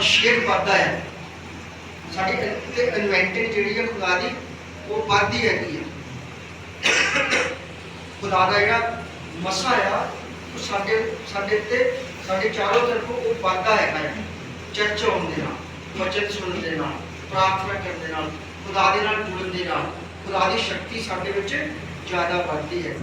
ਅਭਿਸ਼ੇਕ ਵੱਧਦਾ ਹੈ। ਸਾਡੀ ਤੇ ਇਨਵੈਂਟਰੀ ਜਿਹੜੀ ਹੈ ਖੁਦਾ ਦੀ, ਉਹ ਵੱਧਦੀ ਹੈਗੀ ਹੈ। ਖੁਦਾ ਦਾ ਜਿਹੜਾ ਮਸਾ ਆ, ਉਹ ਸਾਡੇ ਸਾਡੇ ਤੇ ਸਾਡੇ ਚਾਰੋਂ ਤਰਫੋਂ ਉਹ ਵੱਧਦਾ ਹੈਗਾ ਹੈ। ਚਰਚ ਹੋਣ ਦੇ ਨਾਲ, ਵਚਨ ਸੁਣਨ ਦੇ ਨਾਲ, ਪ੍ਰਾਰਥਨਾ ਕਰਨ ਦੇ ਨਾਲ, ਖੁਦਾ ਦੇ ਨਾਲ ਜੁੜਨ ਦੇ ਨਾਲ, ਖੁਦਾ ਦੀ ਸ਼ਕਤੀ ਸਾਡੇ ਵਿੱਚ ਜ਼ਿਆਦਾ ਵੱਧਦੀ ਹੈ।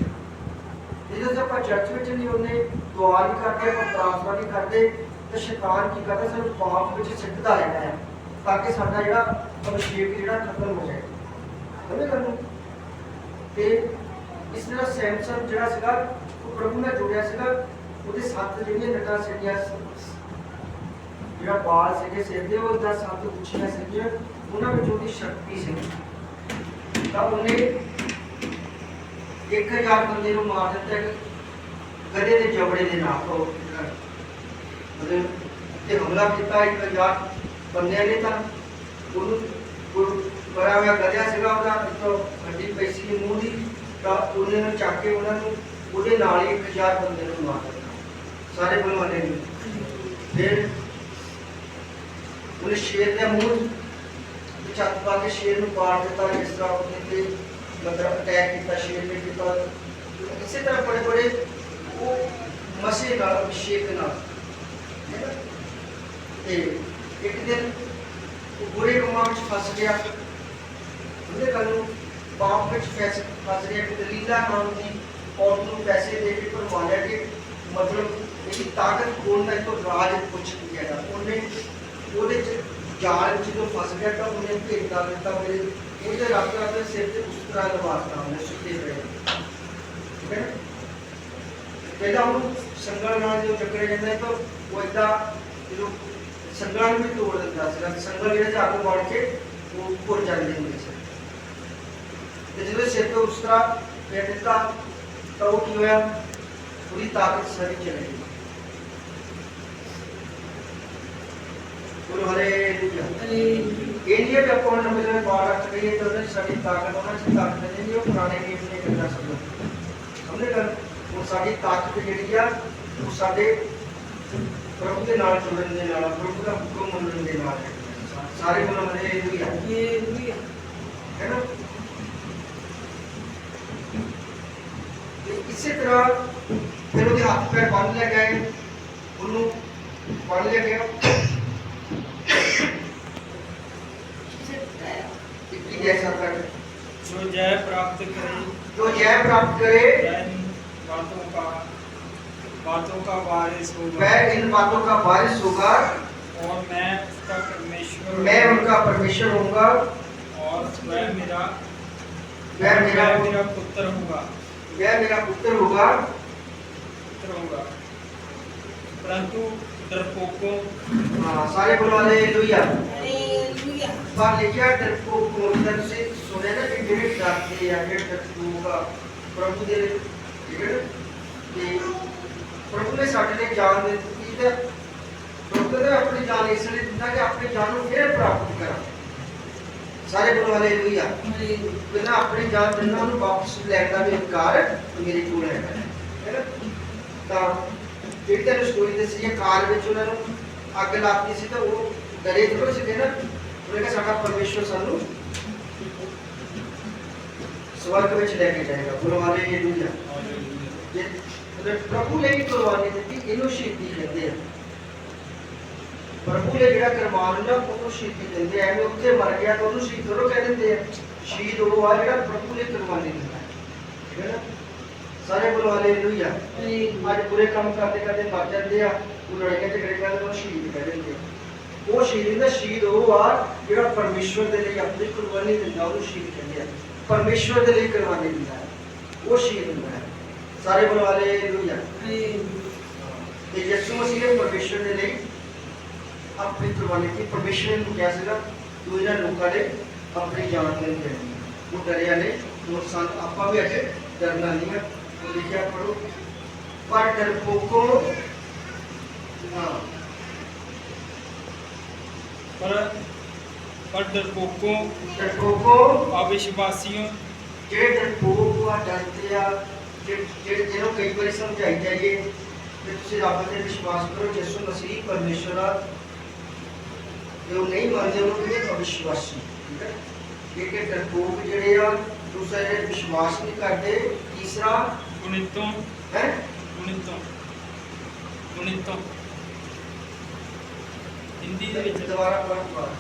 ਜਦੋਂ ਜੇ ਆਪਾਂ ਚਰਚ ਵਿੱਚ ਨਹੀਂ ਹੁੰਦੇ, ਦੁਆ ਨਹੀਂ ਕਰਦੇ, ਆਪਾਂ ਪ੍ਰਾਰਥਨਾ ਨਹੀਂ ਕਰਦੇ। ਤੇ ਸ਼ੈਤਾਨ ਕੀ ਕਰਦਾ? ਸਾਨੂੰ ਪਾਪ ਵਿੱਚ ਸਿੱਟਦਾ ਰਹਿੰਦਾ ਹੈ, ਤਾਂ ਕਿ ਸਾਡਾ ਜਿਹੜਾ ਅਭਿਸ਼ੇਕ ਜਿਹੜਾ ਖਤਮ ਹੋ ਜਾਏ। ਸਮਝ ਗੱਲ ਤੇ ਇਸ ਤਰ੍ਹਾਂ ਸੈਮਸਨ ਜਿਹੜਾ ਸੀਗਾ, ਉਹ ਪ੍ਰਭੂ ਨਾਲ ਜੁੜਿਆ ਸੀਗਾ, ਉਹਦੇ ਸੱਤ ਜਿਹੜੀਆਂ ਨਟਾਂ ਸੀਗੀਆਂ, ਜਿਹੜਾ ਬਾਲ ਸੀਗੇ ਸਿਰ ਦੇ ਉਹ ਦਾ ਸੱਤ ਉੱਚੀਆਂ ਸੀਗੀਆਂ, ਉਹਨਾਂ ਵਿੱਚ ਉਹਦੀ ਸ਼ਕਤੀ ਸੀ ਤਾਂ ਉਹਨੇ 1000 ਬੰਦੇ ਨੂੰ ਮਾਰ ਦਿੱਤਾ ਇੱਕ ਗਧੇ ਦੇ ਜਬੜੇ ਦੇ ਨਾਲ, ਉਹ ਮਤਲਬ ਤੇ ਹਮਲਾ ਕੀਤਾ 1000 ਬੰਦਿਆਂ ਨੇ ਤਾਂ ਉਹਨੂੰ ਬੜਾ ਹੋਇਆ, ਗਧਿਆ ਸੀਗਾ ਉਹਦਾ ਇੱਕ ਹੱਡੀ ਪਈ ਮੂੰਹ ਦੀ, ਤਾਂ ਉਹਨੇ ਨੂੰ ਚੱਕ ਕੇ ਉਹਨਾਂ ਨੂੰ ਉਹਦੇ ਨਾਲ ਹੀ 1000 ਬੰਦੇ ਨੂੰ ਮਾਰ ਦਿੱਤਾ, ਸਾਰੇ ਬਲਵਾਨੇ ਨੇ। ਫਿਰ ਉਹਨੇ ਸ਼ੇਰ ਦੇ ਮੂੰਹ ਤੇ ਪਾ ਕੇ ਸ਼ੇਰ ਨੂੰ ਪਾੜ ਦਿੱਤਾ, ਜਿਸ ਤਰ੍ਹਾਂ ਉਹਨੇ ਤੇ ਮਤਲਬ ਅਟੈਕ ਕੀਤਾ, ਸ਼ੇਰ ਨੇ ਕੀਤਾ। ਇਸੇ ਤਰ੍ਹਾਂ ਬੜੇ ਬੜੇ ਉਹ ਮਸੀਹ ਨਾਲ, ਅਭਿਸ਼ੇਕ ਨਾਲ ਤੇ ਇੱਕ ਦਿਨ ਉਹ ਬੁਰੇ ਕੰਮਾਂ ਵਿੱਚ ਫਸ ਗਿਆ ਉਹਦੇ ਕੱਲ ਨੂੰ ਪਾਪ ਵਿੱਚ ਫਸ ਫਸ ਗਿਆ ਕਿ ਦਲੀਲਾ ਨਾਮ ਦੀ ਔਰਤ ਨੂੰ ਪੈਸੇ ਦੇ ਕੇ ਭਰਵਾ ਕਿ ਮਤਲਬ ਇਹਦੀ ਤਾਕਤ ਕੋਲ ਨਾ ਤੋਂ ਰਾਜ ਪੁੱਛ ਗਿਆ ਗਾ। ਉਹਨੇ ਉਹਦੇ ਚ ਜਾਲ ਵਿੱਚ ਜਦੋਂ ਫਸ ਗਿਆ ਤਾਂ ਉਹਨੇ ਭੇਜ ਕਰ ਦਿੱਤਾ, ਉਹਦੇ ਉਹਦੇ ਰੱਬ ਦਾ ਆਪਣੇ ਸਿਰ ਤੇ ਉਸ ਤਰ੍ਹਾਂ ਲਵਾਤਾ ਉਹਨੇ ਸੁੱਤੇ ਪਏ ਠੀਕ ਹੈ ਨਾ? ਪਹਿਲਾਂ ਉਹਨੂੰ ਸੰਗਲ ਨਾਲ ਜਦੋਂ ਚੱਕਰੇ ਜਾਂਦਾ ਤਾਂ ਸੰਗਲ ਜਿਹੜੇ ਤੇ ਅੱਗ ਵੜ ਕੇ ਉਹ ਉੱਪਰ ਜਾਂਦੇ ਹੁੰਦੇ ਸੀ ਤੇ ਜਦੋਂ ਸਿਰ ਤੇ ਉਸ ਤਰ੍ਹਾਂ ਫੇਰ ਦਿੱਤਾ ਤਾਂ ਉਹ ਕੀ ਹੋਇਆ ਉਹਦੀ ਤਾਕਤ ਸਾਰੀ ਚਲੀ ਗਈ ਬੋਲੋ ਹਾਲੇਲੂਇਆ ਇਹ ਨਹੀਂ ਹੈ ਕਿ ਆਪਾਂ ਉਹਨਾਂ ਨੂੰ ਬਾਹਰ ਰੱਖ ਲਈਏ ਤਾਂ ਉਹਨਾਂ ਦੀ ਸਾਡੀ ਤਾਕਤ ਉਹਨਾਂ ਦੀ ਤਾਕਤ ਨਹੀਂ ਉਹ ਪੁਰਾਣੇ ਗੀਤ ਨੇ ਕਰਨਾ ਸਕਦਾ प्रभु के नाल जुड़न देने नाल प्रभु का हुक्म मनन देने नाल। सारे गुण मने ये भी है। ये भी है। ना? ये इसी तरह फिर उनके हाथ पैर बाँध ले गए उन्हों बाँध ले गए जो जय प्राप्त करे जो जय प्राप्त करे प्राप्त होगा बातों का वारिस होगा मैं इन बातों का वारिस होगा। और मैं उसका परमेश्वर मैं उनका परमेश्वर होऊँगा। और वह मेरा वह मेरा मेरा पुत्र होगा। वह मेरा पुत्र होगा। पुत्र होगा। परंतु डरपोकों हाँ, सारे बोलो हालेलुया। बात लिखिया डरपोकों मतलब से सुने ना कि डिरेक्ट डालते हैं या फिर डरपोकों का प्रभु दे डिरेक्ट ਪ੍ਰਭੂ ਨੇ ਸਾਡੇ ਲਈ ਜਾਨ ਦੇ ਦਿੱਤੀ ਤੇ ਪ੍ਰਭੂ ਨੇ ਆਪਣੀ ਜਾਨ ਇਸ ਲਈ ਦਿੱਤਾ ਕਿ ਆਪਣੀ ਜਾਨ ਨੂੰ ਫਿਰ ਪ੍ਰਾਪਤ ਕਰਾਂ। ਸਾਰੇ ਬੋਲੋ ਹਾਲੇਲੂਇਆ ਬਿਨਾਂ ਆਪਣੀ ਜਾਨ ਦਿਨਾਂ ਨੂੰ ਵਾਪਸ ਲੈਣ ਦਾ ਵੀ ਇਨਕਾਰ ਮੇਰੇ ਕੋਲ ਹੈ? ਤਾਂ ਜਿਹੜੀ ਤੈਨੂੰ ਸਟੋਰੀ ਦੱਸੀ ਹੈ ਕਾਰ ਵਿੱਚ ਉਹਨਾਂ ਨੂੰ ਅੱਗ ਲੱਗਦੀ ਸੀ ਤਾਂ ਉਹ ਡਰੇ ਥੋੜੇ ਸੀਗੇ ਨਾ। ਉਹਨੇ ਕਿਹਾ ਸਾਡਾ ਪਰਮੇਸ਼ਵਰ ਸਾਨੂੰ ਸਵਰਗ ਵਿੱਚ ਲੈ ਕੇ ਜਾਏਗਾ। ਬੋਲੋ ਹਾਲੇਲੂਇਆ ਜੇ ਪ੍ਰਭੂ ਲਈ ਕੁਰਬਾਨੀ ਦਿੱਤੀ ਇਹਨੂੰ ਸ਼ਹੀਦੀ ਕਹਿੰਦੇ ਆ ਪ੍ਰਭੂ ਲਈ ਜਿਹੜਾ ਕੁਰਬਾਨ ਹੁੰਦਾ ਉਹਨੂੰ ਸ਼ਹੀਦੀ ਦਿੰਦੇ ਆ ਐਵੇਂ ਉੱਥੇ ਮਰ ਗਿਆ ਤਾਂ ਉਹਨੂੰ ਸ਼ਹੀਦ ਥੋੜ੍ਹਾ ਕਹਿ ਦਿੰਦੇ ਆ ਸ਼ਹੀਦ ਉਹ ਆ ਜਿਹੜਾ ਪ੍ਰਭੂ ਲਈ ਕੁਰਬਾਨੀ ਦਿੰਦਾ ਹੈ ਠੀਕ ਹੈ ਨਾ ਸਾਰੇ ਬੋਲੋ ਹਾਲੇਲੂਇਆ ਅੱਜ ਬੁਰੇ ਕੰਮ ਕਰਦੇ ਕਰਦੇ ਮਰ ਜਾਂਦੇ ਆ ਉਹ ਲੜਾਈਆਂ ਝਗੜੇ ਕਰਦੇ ਉਹਨੂੰ ਸ਼ਹੀਦ ਕਹਿ ਦਿੰਦੇ ਆ ਉਹ ਸ਼ਹੀਦ ਦਾ ਸ਼ਹੀਦ ਉਹ ਆ ਜਿਹੜਾ ਪਰਮੇਸ਼ਵਰ ਦੇ ਲਈ ਆਪਣੀ ਕੁਰਬਾਨੀ ਦਿੰਦਾ ਉਹਨੂੰ ਸ਼ਹੀਦ ਕਹਿੰਦੇ ਆ ਪਰਮੇਸ਼ਵਰ ਦੇ ਲਈ ਕੁਰਬਾਨੀ ਦਿੰਦਾ ਉਹ ਸ਼ਹੀਦ ਹੁੰਦਾ ਹੈ ਸਾਰੇ ਬੋਲ ਵਾਲੇ ਲੂਇਆ ਤੇ ਯਿਸੂ ਮਸੀਹ ਨੇ ਪਰਮੇਸ਼ਰ ਦੇ ਲਈ ਆਪਣੀ ਕੁਰਬਾਨੀ ਦੀ ਪਰਮੇਸ਼ਰ ਨੂੰ ਕਿਹਾ ਸੀਗਾ ਤੂੰ ਇਹਨਾਂ ਲੋਕਾਂ ਦੇ ਆਪਣੀ ਜਾਨ ਦੇ ਲਈ ਉਹ ਡਰਿਆ ਨੇ ਨੁਕਸਾਨ ਆਪਾਂ ਵੀ ਅੱਜ ਡਰਨਾ ਨਹੀਂ ਹੈ ਉਹ ਲਿਖਿਆ ਪੜੋ ਪਰ ਡਰਪੋਕੋ ਨਾ ਪਰ ਪਰ ਡਰਪੋਕੋ ਡਰਪੋਕੋ ਅਵਿਸ਼ਵਾਸੀਓ ਜਿਹੜੇ ਡਰਪੋਕ ਆ ਡਰਦੇ ਆ ਜਿਹੜੇ ਜਿਹੜੇ ਜਿਹਨੂੰ ਕਈ ਵਾਰੀ ਸਮਝਾਈ ਜਾਈਏ ਕਿ ਤੁਸੀਂ ਰੱਬ ਤੇ ਵਿਸ਼ਵਾਸ ਕਰੋ ਯਿਸੂ ਮਸੀਹ ਪਰਮੇਸ਼ਵਰ ਆ। ਜੋ ਨਹੀਂ ਮੰਨਦੇ ਉਹਨੂੰ ਕਹਿੰਦੇ ਅਵਿਸ਼ਵਾਸੀ ਠੀਕ ਹੈ? ਇਹ ਕਿ ਡਰਪੋਕ ਜਿਹੜੇ ਆ ਦੂਸਰੇ ਤੇ ਵਿਸ਼ਵਾਸ ਨਹੀਂ ਕਰਦੇ ਤੀਸਰਾ ਕੁਨੀਤੋਂ ਹੈ? ਕੁਨੀਤੋਂ ਕੁਨੀਤੋਂ ਹਿੰਦੀ ਦੇ ਵਿੱਚ ਦੁਬਾਰਾ ਪੜ੍ਹ ਦੁਬਾਰਾ।